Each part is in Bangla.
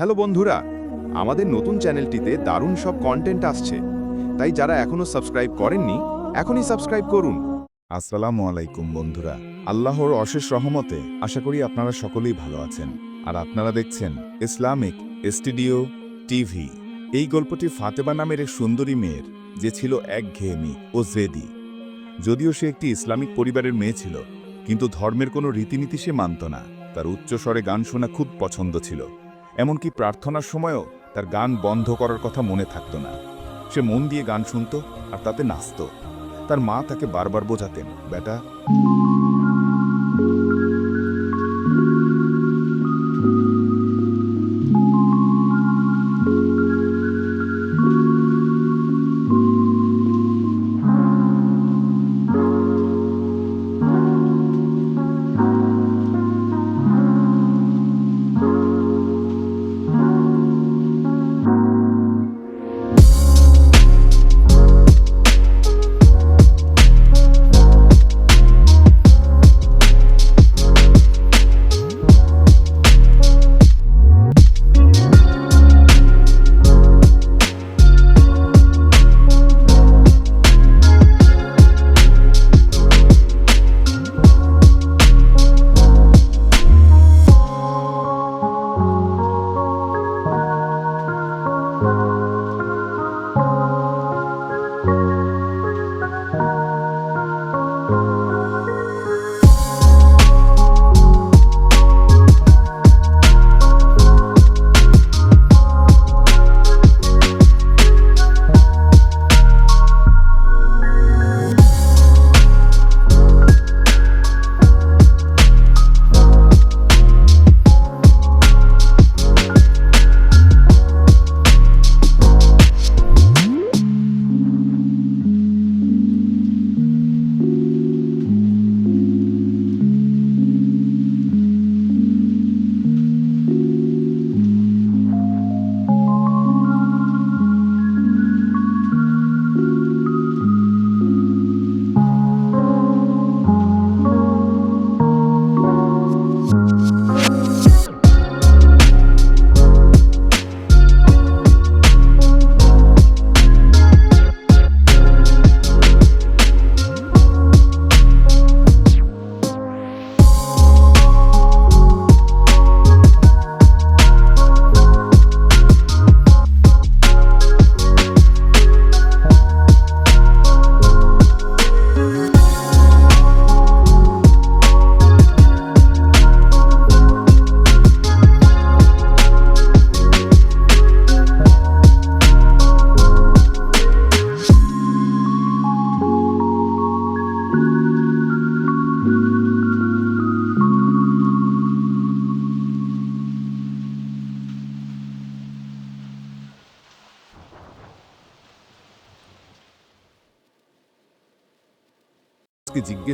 হ্যালো বন্ধুরা, আমাদের নতুন চ্যানেলটিতে দারুণ সব কন্টেন্ট আসছে। তাই যারা এখনও সাবস্ক্রাইব করেননি, এখনই সাবস্ক্রাইব করুন। আসসালামু আলাইকুম বন্ধুরা, আল্লাহর অশেষ রহমতে আশা করি আপনারা সকলেই ভালো আছেন। আর আপনারা দেখছেন ইসলামিক স্টুডিও টিভি। এই গল্পটি ফাতেবা নামের এক সুন্দরী মেয়ের, যে ছিল এক একঘেয়েমি ও জেদি। যদিও সে একটি ইসলামিক পরিবারের মেয়ে ছিল, কিন্তু ধর্মের কোনো রীতিনীতি সে মানত না। তার উচ্চস্বরে গান শোনা খুব পছন্দ ছিল। এমনকি প্রার্থনার সময়ও তার গান বন্ধ করার কথা মনে থাকত না। সে মন দিয়ে গান শুনত আর তাতে নাচত। তার মা তাকে বারবার বোঝাতেন, বেটা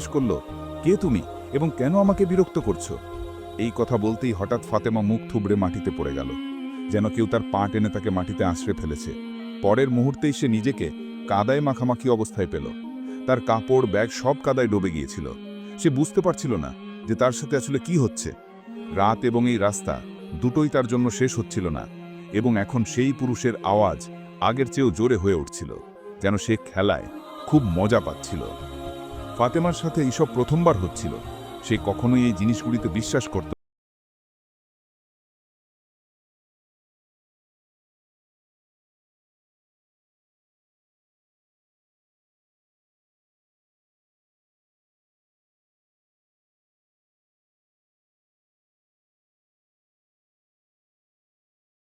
জিজ্ঞেস করল, কে তুমি এবং কেন আমাকে বিরক্ত করছ? এই কথা বলতেই হঠাৎ ফাতেমা মুখ থুবড়ে মাটিতে পড়ে গেল, যেন কেউ তার পা টেনে তাকে মাটিতে আশ্রে ফেলেছে। পরের মুহূর্তেই সে নিজেকে কাদায় মাখামাখি অবস্থায় পেল। তার কাপড়, ব্যাগ সব কাদায় ডুবে গিয়েছিল। সে বুঝতে পারছিল না যে তার সাথে আসলে কি হচ্ছে। রাত এবং এই রাস্তা দুটোই তার জন্য শেষ হচ্ছিল না এবং এখন সেই পুরুষের আওয়াজ আগের চেয়েও জোরে হয়ে উঠছিল, যেন সে খেলায় খুব মজা পাচ্ছিল। ফাতেমার সাথে এইসব প্রথমবার হচ্ছিল। সে কখনোই এই জিনিসগুলিতে বিশ্বাস করত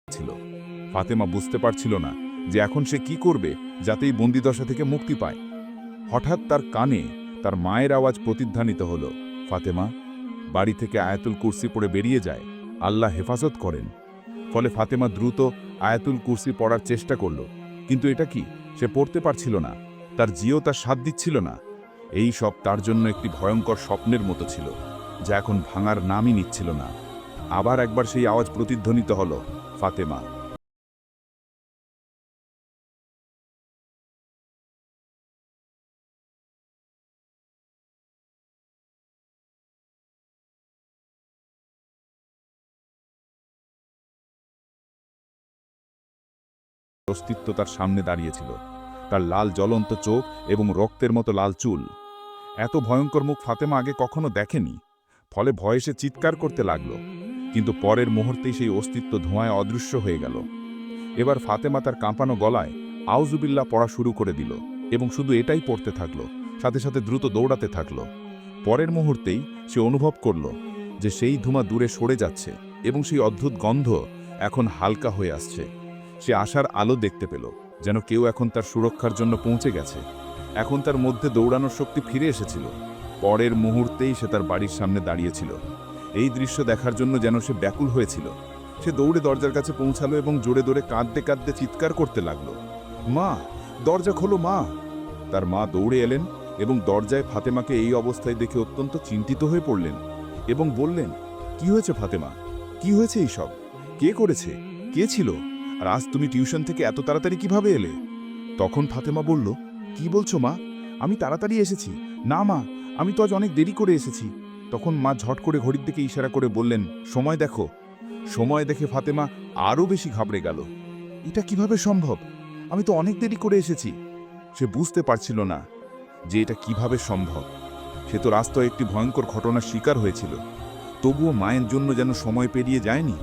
ছিল। ফাতেমা বুঝতে পারছিল না যে এখন সে কি করবে যাতে এই বন্দিদশা থেকে মুক্তি পায়। হঠাৎ তার কানে তার মায়ের আওয়াজ প্রতিধ্বানিত হল। ফাতেমা বাড়ি থেকে আয়াতুল কুরসি পড়ে বেরিয়ে যায়। আল্লাহ হেফাজত করেন। ফলে ফাতেমা দ্রুত আয়াতুল কুরসি পড়ার চেষ্টা করল। কিন্তু এটা কি? সে পড়তে পারছিল না। তার জিও তার সাথ দিচ্ছিল না। এই সব তার জন্য একটি ভয়ঙ্কর স্বপ্নের মতো ছিল, যা এখন ভাঙার নামই নিচ্ছিল না। আবার একবার সেই আওয়াজ প্রতিধ্বনিত হল, ফাতেমা। অস্তিত্ব তার সামনে দাঁড়িয়েছিল। তার লাল জ্বলন্ত চোখ এবং রক্তের মতো লাল চুল। এত ভয়ঙ্কর মুখ ফাতেমা আগে কখনো দেখেনি। ফলে ভয়ে সে চিৎকার করতে লাগল। কিন্তু পরের মুহূর্তেই সেই অস্তিত্ব ধোঁয়ায় অদৃশ্য হয়ে গেল। এবার ফাতেমা তার কাঁপানো গলায় আউজুবিল্লা পড়া শুরু করে দিল এবং শুধু এটাই পড়তে থাকল, সাথে সাথে দ্রুত দৌড়াতে থাকল। পরের মুহূর্তেই সে অনুভব করল যে সেই ধুমা দূরে সরে যাচ্ছে এবং সেই অদ্ভুত গন্ধ এখন হালকা হয়ে আসছে। সে আশার আলো দেখতে পেল, যেন কেউ এখন তার সুরক্ষার জন্য পৌঁছে গেছে। এখন তার মধ্যে দৌড়ানোর শক্তি ফিরে এসেছিল। পরের মুহূর্তেই সে তার বাড়ির সামনে দাঁড়িয়েছিল। এই দৃশ্য দেখার জন্য যেন সে ব্যাকুল হয়েছিল। সে দৌড়ে দরজার কাছে পৌঁছালো এবং জোরে দৌড়ে কাঁদতে কাঁদতে চিৎকার করতে লাগল। মা, দরজা খোলো, মা! তার মা দৌড়ে এলেন এবং দরজায় ফাতেমাকে এই অবস্থায় দেখে অত্যন্ত চিন্তিত হয়ে পড়লেন এবং বললেন, কি হয়েছে ফাতেমা? কি হয়েছে এইসব? কে করেছে? কে ছিল? আর আজ তুমি টিউশন থেকে এত তাড়াতাড়ি কীভাবে এলে? তখন ফাতেমা বলল, কি বলছো মা? আমি তাড়াতাড়ি এসেছি। না মা, আমি তো আজ অনেক দেরি করে এসেছি। তখন মা ঝট করে ঘড়ির দিকে ইশারা করে বললেন, সময় দেখো। সময় দেখে ফাতেমা আরও বেশি ঘাবড়ে গেল। এটা কীভাবে সম্ভব? আমি তো অনেক দেরি করে এসেছি। সে বুঝতে পারছিল না যে এটা কীভাবে সম্ভব। সে তো রাস্তায় একটি ভয়ঙ্কর ঘটনার শিকার হয়েছিল। তবুও মায়ের জন্য যেন সময় পেরিয়ে যায়নি।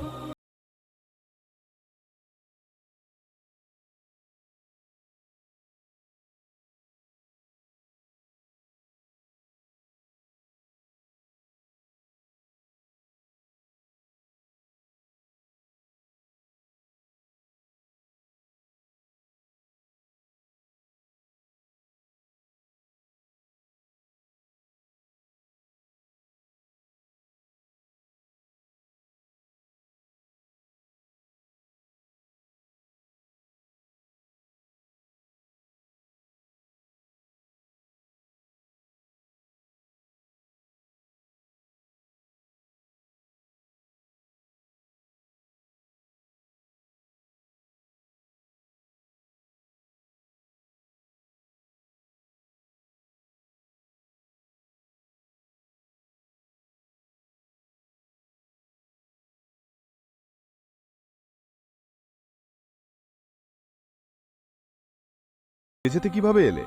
যেতে কীভাবে এলে?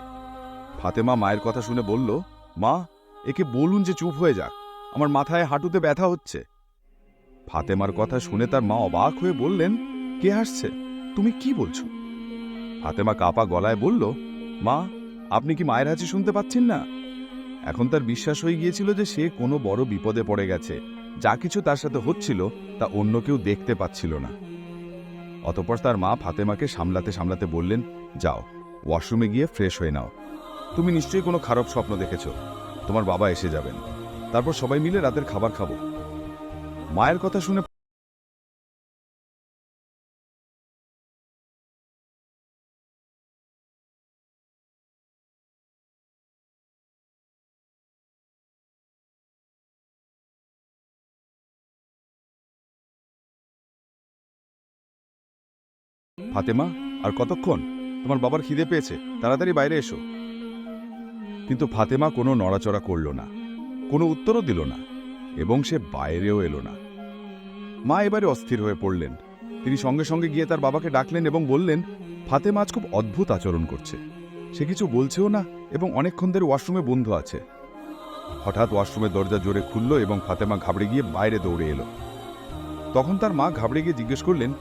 ফাতেমা মায়ের কথা শুনে বলল, মা, একে বলুন যে চুপ হয়ে যাক। আমার মাথায় হাঁটুতে ব্যথা হচ্ছে। ফাতেমার কথা শুনে তার মা অবাক হয়ে বললেন, কে হাসছে তুমি কি বলছো? ফাতেমা কাপা গলায় বলল, মা, আপনি কি মায়ের হাসি শুনতে পাচ্ছেন না? এখন তার বিশ্বাস হয়ে গিয়েছিল যে সে কোনো বড় বিপদে পড়ে গেছে। যা কিছু তার সাথে হচ্ছিল, তা অন্য কেউ দেখতে পাচ্ছিল না। অতপর তার মা ফাতেমাকে সামলাতে সামলাতে বললেন, যাও। ওয়াশরুমে গিয়ে ফ্রেশ হয়ে নাও। তুমি নিশ্চয়ই কোনো খারাপ স্বপ্ন দেখেছ। তোমার বাবা এসে যাবেন। তারপর সবাই মিলে রাতের খাবার খাব। মায়ের কথা শুনে ফাতেমা, আর কতক্ষণ? তোমার বাবার খিদে পেয়েছে, তাড়াতাড়ি বাইরে এসো। কিন্তু ফাতেমা কোনো নড়াচড়া করল না, কোনো উত্তরও দিল না, এবং সে বাইরেও এলো না। মা এবারে অস্থির হয়ে পড়লেন। তিনি সঙ্গে সঙ্গে গিয়ে তার বাবাকে ডাকলেন এবং বললেন, ফাতেমা আজ খুব অদ্ভুত আচরণ করছে। সে কিছু বলছেও না এবং অনেকক্ষণ ধরে ওয়াশরুমে বন্ধ আছে। হঠাৎ ওয়াশরুমের দরজা জোরে খুলল এবং ফাতেমা ঘাবড়ে গিয়ে বাইরে দৌড়ে এলো। তখন তার মা ঘাবড়ে গিয়ে জিজ্ঞেস করলেন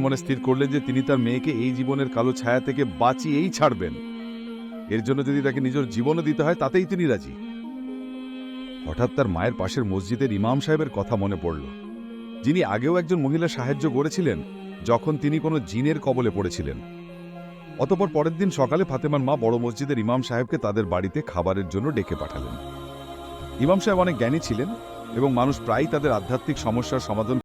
মনে স্থির করলেন যে তিনি তার মেয়েকে এই জীবনের কালো ছায়া থেকে বাঁচিয়েই ছাড়বেন। এর জন্য যদি তাকে নিজের জীবনও দিতে হয়, তাতেই তিনি রাজি। হঠাৎ তার মায়ের পাশের মসজিদের ইমাম সাহেবের কথা মনে পড়ল। যিনি আগেও একজন মহিলা সাহায্য করেছিলেন, যখন তিনি কোনো জিনের কবলে পড়েছিলেন। অতপর পরের দিন সকালে ফাতেমার মা বড় মসজিদের ইমাম সাহেবকে তাদের বাড়িতে খাবারের জন্য ডেকে পাঠালেন। ইমাম সাহেব অনেক জ্ঞানী ছিলেন এবং মানুষ প্রায়ই তাদের আধ্যাত্মিক সমস্যার সমাধান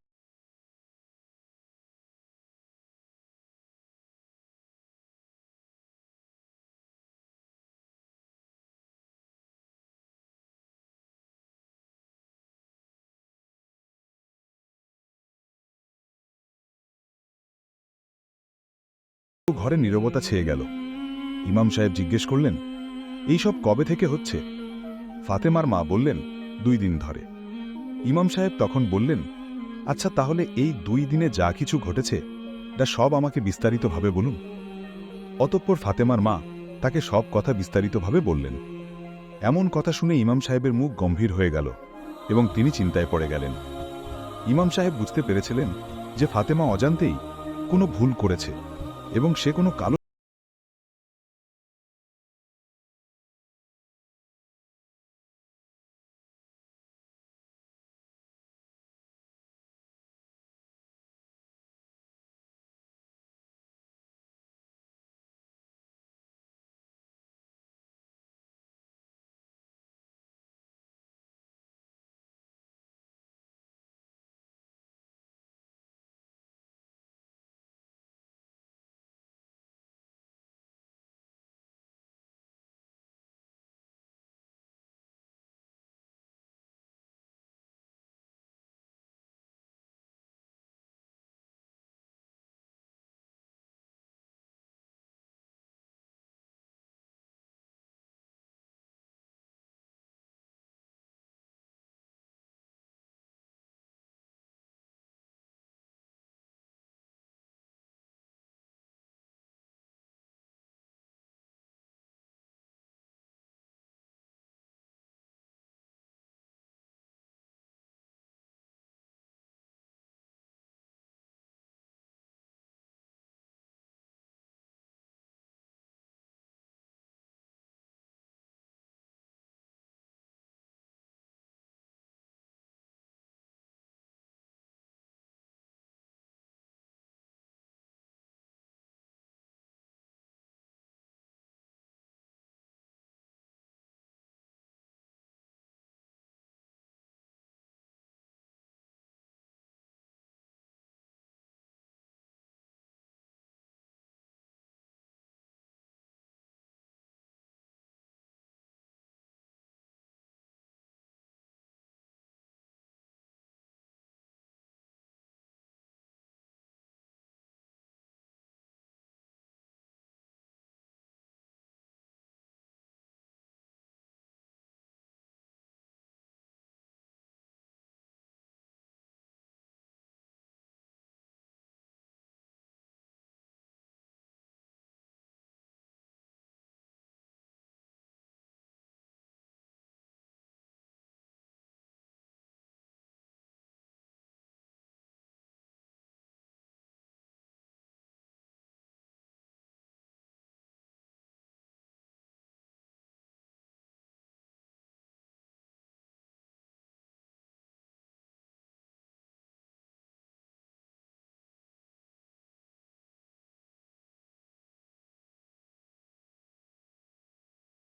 ঘরে নীরবতা ছেয়ে গেল। ইমাম সাহেব জিজ্ঞেস করলেন, এই সব কবে থেকে হচ্ছে? ফাতেমার মা বললেন, দুই দিন ধরে। ইমাম সাহেব তখন বললেন আচ্ছা তাহলে এই দুই দিনে যা কিছু ঘটেছে তা সব আমাকে বিস্তারিতভাবে বলুন। অতঃপর ফাতেমার মা তাকে সব কথা বিস্তারিতভাবে বললেন। এমন কথা শুনে ইমাম সাহেবের মুখ গম্ভীর হয়ে গেল এবং তিনি চিন্তায় পড়ে গেলেন। ইমাম সাহেব বুঝতে পেরেছিলেন যে ফাতেমা অজান্তেই কোনো ভুল করেছে। এবং সে কোনো কালো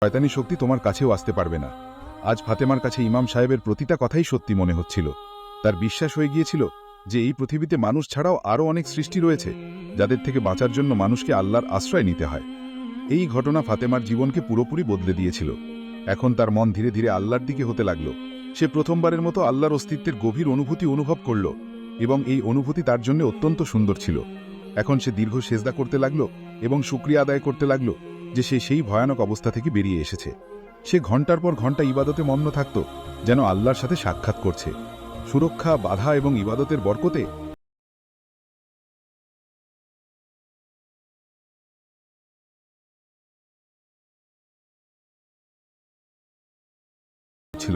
শয়তানি শক্তি তোমার কাছেও আসতে পারবে না। আজ ফাতেমার কাছে ইমাম সাহেবের প্রতিটা কথাই সত্যি মনে হচ্ছিল। তার বিশ্বাস হয়ে গিয়েছিল যে এই পৃথিবীতে মানুষ ছাড়াও আরও অনেক সৃষ্টি রয়েছে, যাদের থেকে বাঁচার জন্য মানুষকে আল্লাহর আশ্রয় নিতে হয়। এই ঘটনা ফাতেমার জীবনকে পুরোপুরি বদলে দিয়েছিল। এখন তার মন ধীরে ধীরে আল্লাহর দিকে হতে লাগল। সে প্রথমবারের মতো আল্লাহর অস্তিত্বের গভীর অনুভূতি অনুভব করল এবং এই অনুভূতি তার জন্য অত্যন্ত সুন্দর ছিল। এখন সে দীর্ঘ সেজদা করতে লাগল এবং শুক্রিয়া আদায় করতে লাগল যে সে সেই ভয়ানক অবস্থা থেকে বেরিয়ে এসেছে। সে ঘণ্টার পর ঘণ্টা ইবাদতে মগ্ন থাকত, যেন আল্লাহর সাথে সাক্ষাৎ করছে। সুরক্ষা, বাধা এবং ইবাদতের বরকতে ছিল।